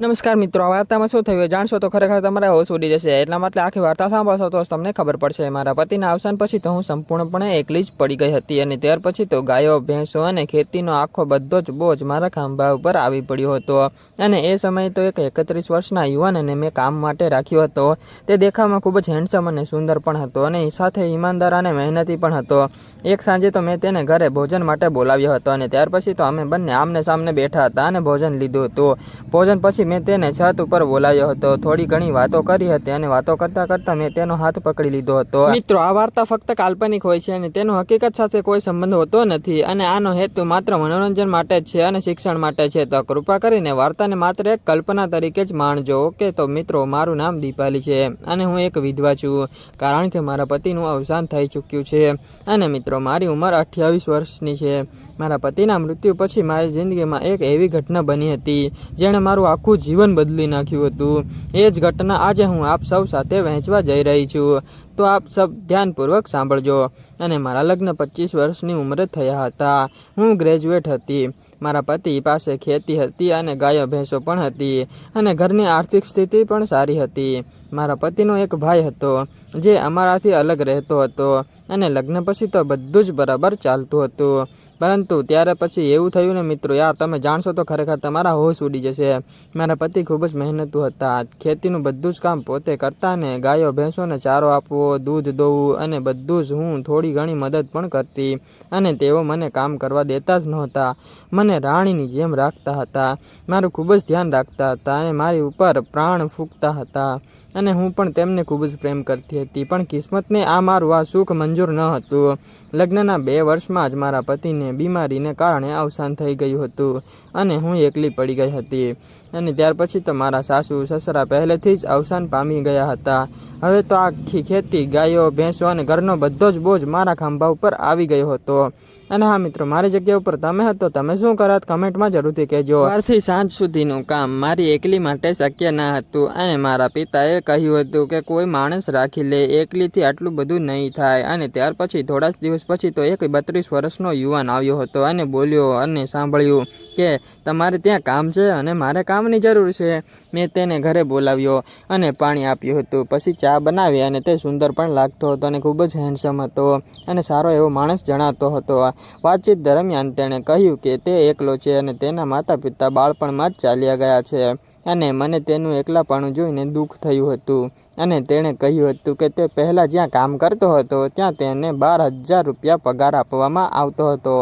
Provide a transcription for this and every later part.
નમસ્કાર મિત્રો આ વાર્તામાં શું થયું જાણશો તો ખરેખર તમારા હોશ ઉડી જશે. એટલા માટે આખી વાર્તા સાંભળશો તો તમને ખબર પડશે. મારા પતિના અવસાન પછી તો હું સંપૂર્ણપણે એકલી જ પડી ગઈ હતી અને ત્યાર પછી તો ગાયો, ભેંસો અને ખેતીનો આખો બધો જ બોજ મારા ખાંભા ઉપર આવી પડ્યો હતો. અને એ સમયે તો એક એકત્રીસ વર્ષના યુવાનને મેં કામ માટે રાખ્યો હતો. તે દેખાવમાં ખૂબ જ હેન્ડસમ અને સુંદર પણ હતો અને સાથે ઈમાનદાર અને મહેનતી પણ હતો. એક સાંજે તો મેં તેને ઘરે ભોજન માટે બોલાવ્યો હતો અને ત્યાર પછી તો અમે બંને આમને સામને બેઠા હતા અને ભોજન લીધું હતું. ભોજન પછી મેં તેને છત ઉપર બોલાવ્યો હતો. થોડી ઘણી વાતો કરી હતી અને વાતો કરતા કરતા મેં તેનો હાથ પકડી લીધો હતો. મિત્રો, આ વાર્તા ફક્ત કાલ્પનિક હોય છે અને તેનો હકીકત સાથે કોઈ સંબંધ હોતો નથી અને આનો હેતુ માત્ર મનોરંજન માટે જ છે અને શિક્ષણ માટે છે. તો કૃપા કરીને વાર્તાને માત્ર એક કલ્પના તરીકે જ માણજો. ઓકે, તો મિત્રો, મારું નામ દીપાલી છે અને હું એક વિધવા છું, કારણ કે મારા પતિનું અવસાન થઈ ચૂક્યું છે. અને મિત્રો, મારી ઉંમર અઠ્યાવીસ વર્ષની છે. મારા પતિના મૃત્યુ પછી મારી જિંદગીમાં એક એવી ઘટના બની હતી, જેણે મારું આખું જીવન બદલી નાખ્યું હતું. એ જ ઘટના આજે હું આપ સૌ સાથે વહેંચવા જઈ રહી છું. તો આપ સૌ ધ્યાનપૂર્વક સાંભળજો. અને મારા લગ્ન પચીસ વર્ષની ઉંમરે થયા હતા. હું ગ્રેજ્યુએટ હતી. મારા પતિ પાસે ખેતી હતી અને ગાયો ભેંસો પણ હતી. અને ઘરની આર્થિક સ્થિતિ પણ સારી હતી. મારા પતિનો એક ભાઈ હતો, જે અમારાથી અલગ રહેતો હતો. અને લગ્ન પછી તો બધું જ બરાબર ચાલતું હતું. પરંતુ ત્યારે પછી એવું થયું ને મિત્રો, યાર તમે જાણશો તો ખરેખર તમારા હોશ ઉડી જશે. મારા પતિ ખૂબ જ મહેનતુ હતા. ખેતીનું બધું જ કામ પોતે કરતા ને ગાયો, ભેંસોને ચારો આપવો, દૂધ દોવું અને બધું જ હું થોડી ઘણી મદદ પણ કરતી અને તેઓ મને કામ કરવા દેતા જ નહોતા. મને રાણીની જેમ રાખતા હતા. મારું ખૂબ જ ધ્યાન રાખતા હતા અને મારી ઉપર પ્રાણ ફૂંકતા હતા. અને હું પણ તેમને ખૂબ જ પ્રેમ કરતી હતી. પણ કિસ્મતને આ મારું આ સુખ મંજૂર ન હતું. લગ્નના બે વર્ષમાં જ મારા પતિને બીમારીને કારણે અવસાન થઈ ગયું હતું અને હું એકલી પડી ગઈ હતી. અને ત્યાર પછી તો મારા સાસુ સસરા પહેલેથી જ અવસાન પામી ગયા હતા. હવે તો આખી ખેતી, ગાયો, ભેંસો અને ઘરનો બધો જ બોજ મારા ખંભા ઉપર આવી ગયો હતો. અને હા મિત્રો, મારી જગ્યા ઉપર તમે હતો તમે શું કરાત કમેન્ટમાં જરૂરથી કહેજો. સવારથી સાંજ સુધીનું કામ મારી એકલી માટે શક્ય ન હતું અને મારા પિતાએ કહ્યું હતું કે કોઈ માણસ રાખી લે, એકલીથી આટલું બધું નહીં થાય. અને ત્યાર પછી થોડા જ દિવસ પછી તો એક બત્રીસ વર્ષનો યુવાન આવ્યો હતો અને બોલ્યો અને સાંભળ્યું કે તમારે ત્યાં કામ છે અને મારે કામની જરૂર છે. મેં તેને ઘરે બોલાવ્યો અને પાણી આપ્યું હતું. પછી ચા બનાવી અને તે સુંદર પણ લાગતો હતો અને ખૂબ જ હેન્ડસમ હતો અને સારો એવો માણસ જણાતો હતો. વાતચીત દરમિયાન તેણે કહ્યું કે તે એકલો છે અને તેના માતા પિતા બાળપણમાં જ ચાલ્યા ગયા છે અને મને તેનું એકલાપણું જોઈને દુઃખ થયું હતું. અને તેણે કહ્યું હતું કે તે પહેલાં જ્યાં કામ કરતો હતો, ત્યાં તેને બાર હજાર રૂપિયા પગાર આપવામાં આવતો હતો.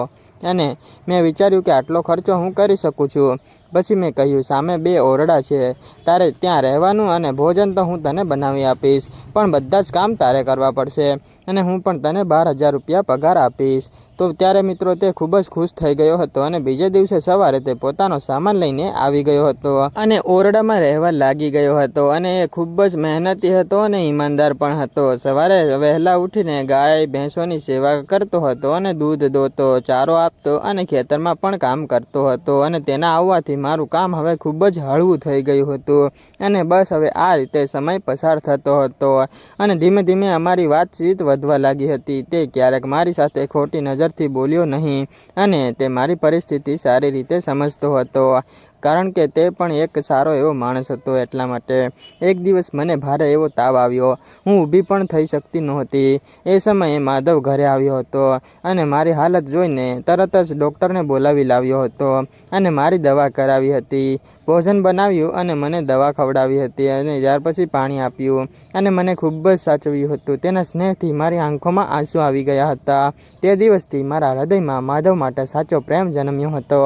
અને મેં વિચાર્યું કે આટલો ખર્ચો હું કરી શકું છું. પછી મેં કહ્યું, સામે બે ઓરડા છે. તારે ત્યાં રહેવાનું અને ભોજન તો હું તને બનાવી આપીશ, પણ બધા જ કામ તારે કરવા પડશે. અને હું પણ તને બાર હજાર રૂપિયા પગાર આપીશ. તો ત્યારે મિત્રો તે ખૂબ જ ખુશ થઈ ગયો હતો અને બીજે દિવસે સવારે તે પોતાનો સામાન લઈને આવી ગયો હતો અને ઓરડામાં રહેવા લાગી ગયો હતો અને એ ખૂબ જ મહેનતી હતો અને ઈમાનદાર પણ હતો. સવારે વહેલા ઉઠીને ગાય ભેંસોની સેવા કરતો હતો અને દૂધ દોતો, ચારો આપતો અને ખેતરમાં પણ કામ કરતો હતો અને તેના આવવાથી મારું કામ હવે ખૂબ જ હળવું થઈ ગયું હતું અને બસ હવે આ રીતે સમય પસાર થતો હતો અને ધીમે ધીમે અમારી વાતચીત વધવા લાગી હતી. તે ક્યારેક મારી સાથે ખોટી નજરથી બોલ્યો નહીં. અને તે મારી પરિસ્થિતિ સારી રીતે સમજતો હતો. કારણ કે તે પણ એક સારો એવો માણસ હતો એટલા માટે એક દિવસ મને ભારે એવો તાવ આવ્યો. હું ઊભી પણ થઈ શકતી નહોતી. એ સમયે માધવ ઘરે આવ્યો હતો અને મારી હાલત જોઈને તરત જ ડૉક્ટરને બોલાવી લાવ્યો હતો અને મારી દવા કરાવી હતી. ભોજન બનાવ્યું અને મને દવા ખવડાવી હતી અને ત્યાર પછી પાણી આપ્યું અને મને ખૂબ જ સાચવ્યું હતું. તેના સ્નેહથી મારી આંખોમાં આંસુ આવી ગયા હતા. તે દિવસથી મારા હૃદયમાં માધવ માટે સાચો પ્રેમ જન્મ્યો હતો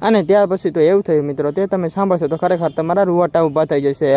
અને ત્યાર પછી તો એવું થયું મિત્રો, તે તમે સાંભળશો તો ખરેખર તમારા રૂવાટા ઊભા થઈ જશે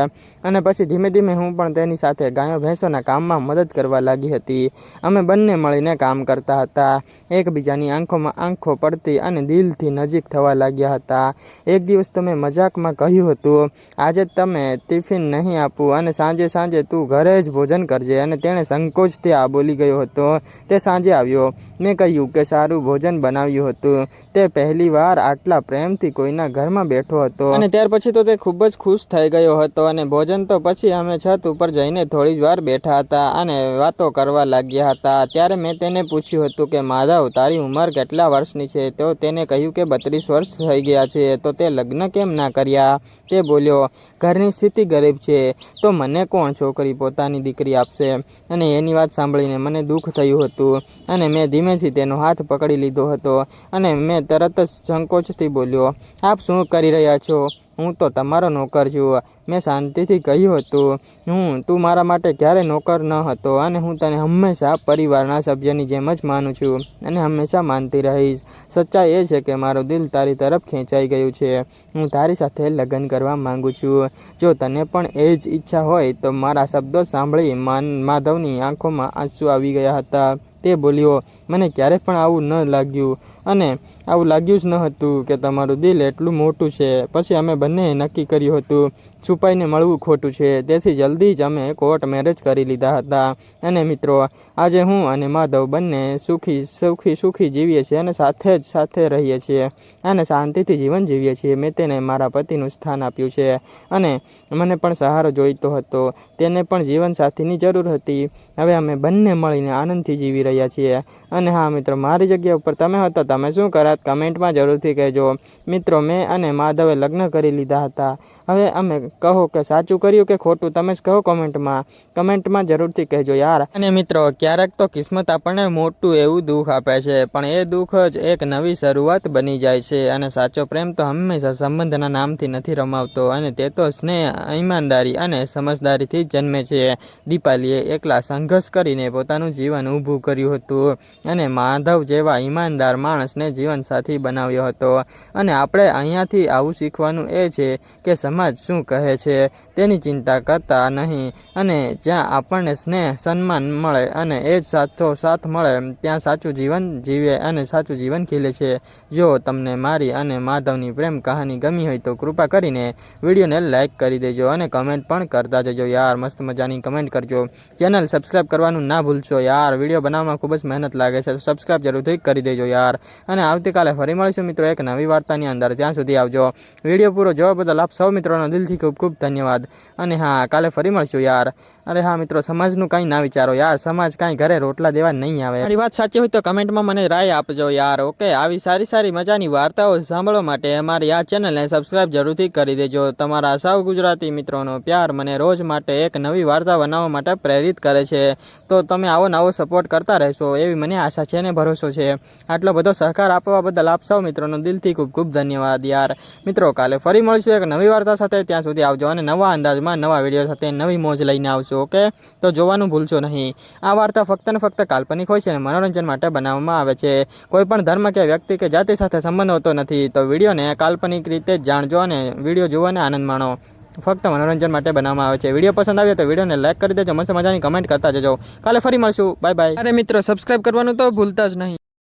અને પછી ધીમે ધીમે હું પણ તેની સાથે ગાયો ભેંસોના કામમાં મદદ કરવા લાગી હતી. અમે બંને મળીને કામ કરતા હતા. એકબીજાની આંખોમાં આંખો પડતી અને દિલથી નજીક થવા લાગ્યા હતા. એક દિવસ તમે મજાકમાં કહ્યું હતું, આજે તમે ટિફિન નહીં આપું અને સાંજે સાંજે તું ઘરે જ ભોજન કરજે. અને તેણે સંકોચથી આ બોલી ગયો હતો. તે સાંજે આવ્યો. મેં કહ્યું કે સારું ભોજન બનાવ્યું હતું. તે પહેલી વાર આટલા પ્રેમથી કોઈના ઘરમાં બેઠો હતો. અને ત્યાર પછી તો તે ખૂબ જ ખુશ થઈ ગયો હતો અને ભોજન તો પછી અમે છત ઉપર જઈને થોડી જ વાર બેઠા હતા અને વાતો કરવા લાગ્યા હતા. ત્યારે મેં તેને પૂછ્યું હતું કે, માધવ, તારી ઉંમર કેટલા વર્ષની છે? તો તેને કહ્યું કે, બત્રીસ વર્ષ થઈ ગયા છે. તો તે લગ્ન કેમ ના કર્યા? તે બોલ્યો, ઘરની સ્થિતિ ગરીબ છે, તો મને કોણ છોકરી પોતાની દીકરી આપશે? અને એની વાત સાંભળીને મને દુઃખ થયું હતું. અને મેં ધીમેથી તેનો હાથ પકડી લીધો હતો અને મેં તરત જ સંકોચથી બોલ્યો, આપ શું કરી રહ્યા છો? હું તો તમારો નોકર છું. મેં શાંતિથી કહ્યું હતું, હું, તું મારા માટે ક્યારે નોકર ન હતો અને હું તને હંમેશા પરિવારના સભ્યની જેમ જ માનું છું અને હંમેશા માનતી રહીશ. સચ્ચાઈ એ છે કે મારું દિલ તારી તરફ ખેંચાઈ ગયું છે. હું તારી સાથે લગ્ન કરવા માંગુ છું. જો તને પણ એ જ ઈચ્છા હોય તો મારા શબ્દો સાંભળી માન, માધવની આંખોમાં આંસુ આવી ગયા હતા. તે બોલ્યો, મને ક્યારે પણ આવું ન લાગ્યું. અને આવું લાગ્યું જ ન હતું કે તમારું દિલ એટલું મોટું છે. પછી અમે બંનેએ નક્કી કર્યું હતું છુપાઈને મળવું ખોટું છે. તેથી જલ્દી જ અમે કોર્ટ મેરેજ કરી લીધા હતા. અને મિત્રો, આજે હું અને માધવ બંને સુખી સુખી સુખી જીવીએ છીએ અને સાથે જ સાથે રહીએ છીએ. અને શાંતિથી જીવન જીવીએ છીએ. મેં તેને મારા પતિનું સ્થાન આપ્યું છે. અને મને પણ સહારો જોઈતો હતો. તેને પણ જીવનસાથીની જરૂર હતી. હવે અમે બંને મળીને આનંદથી જીવી રહ્યા છીએ. અને હા, મિત્રો, મારી જગ્યા ઉપર તમે હતો તમે શું કરાત કમેન્ટમાં જરૂરથી કહેજો. મિત્રો, મેં અને માધવે લગ્ન કરી લીધા હતા. હવે અમે કહો કે સાચું કર્યું કે ખોટું? તમે જ કહો કોમેન્ટમાં. કમેન્ટમાં જરૂરથી કહેજો યાર. અને મિત્રો, ક્યારેક તો કિસ્મત આપણને મોટું એવું દુઃખ આપે છે, પણ એ દુઃખ જ એક નવી શરૂઆત બની જાય છે અને સાચો પ્રેમ તો હંમેશા સંબંધના નામથી નથી રમાવતો અને તે તો સ્નેહ, ઈમાનદારી અને સમજદારીથી જન્મે છે. દીપાલીએ એકલા સંઘર્ષ કરીને પોતાનું જીવન ઊભું કર્યું હતું અને માધવ જેવા ઈમાનદાર માણસને જીવનસાથી બનાવ્યો હતો. અને આપણે અહીંયાથી આવું શીખવાનું એ છે કે સમાજ શું કહે છે, તેની ચિંતા કરતા નહીં. અને જ્યાં આપણને સ્નેહ, સન્માન મળે અને એ જ સાથો સાથ મળે, ત્યાં સાચું જીવન જીવે અને સાચું જીવન ખીલે છે. જો તમને મારી અને માધવની પ્રેમ કહાની ગમી હોય તો કૃપા કરીને વિડીયોને લાઇક કરી દેજો અને કમેન્ટ પણ કરતા જજો. યાર, મસ્ત મજાની કમેન્ટ કરજો. ચેનલ સબસ્ક્રાઈબ કરવાનું ના ભૂલશો. યાર, વીડિયો બનાવવામાં ખૂબ જ મહેનત લાગે છે. સબસ્ક્રાઈબ જરૂરથી કરી દેજો યાર. અને આવતીકાલે ફરી મળીશું મિત્રો એક નવી વાર્તાની અંદર. ત્યાં સુધી આવજો. વીડિયો પૂરો જોવા બદલ આપ સૌ મિત્રોનો દિલથી ખૂબ ખૂબ ધન્યવાદ. અને હા કાલે ફરી મળશું યાર. અરે હા મિત્રો, સમાજનું કાંઈ ના વિચારો યાર. સમાજ કાંઈ ઘરે રોટલા દેવા નહીં આવે. મારી વાત સાચી હોય તો કમેન્ટમાં મને રાય આપજો યાર, ઓકે? આવી સારી સારી મજાની વાર્તાઓ સાંભળવા માટે અમારી આ ચેનલને સબસ્ક્રાઇબ જરૂરથી કરી દેજો. તમારા સૌ ગુજરાતી મિત્રોનો પ્યાર મને રોજ માટે એક નવી વાર્તા બનાવવા માટે પ્રેરિત કરે છે. તો તમે આવો નવો સપોર્ટ કરતા રહેશો, એવી મને આશા છે ને ભરોસો છે. આટલો બધો સહકાર આપવા બદલ આપ સૌ મિત્રોનો દિલથી ખૂબ ખૂબ ધન્યવાદ યાર. મિત્રો, કાલે ફરી મળીશું એક નવી વાર્તા સાથે. ત્યાં સુધી આવજો અને નવા અંદાજમાં નવા વીડિયો સાથે નવી મોજ લઈને આવશો. ઓકે? તો જોવાનું ભૂલશો નહીં. આ વાર્તા ફક્ત ને ફક્ત કાલ્પનિક હોય છે અને મનોરંજન માટે બનાવવામાં આવે છે. કોઈ પણ ધર્મ કે વ્યક્તિ કે જાતિ સાથે સંબંધ હોતો નથી, તો વિડીયોને કાલ્પનિક રીતે જ જાણજો અને વીડિયો જોવાને આનંદ માણો. ફક્ત મનોરંજન માટે બનાવવામાં આવે છે. વીડિયો પસંદ આવ્યો તો વિડીયોને લાઈક કરી દેજો, મસ્ત મજાની કમેન્ટ કરતા જજો. કાલે ફરી મળશું. Bye bye. અરે મિત્રો સબસ્ક્રાઇબ કરવાનું તો ભૂલતા જ નહીં.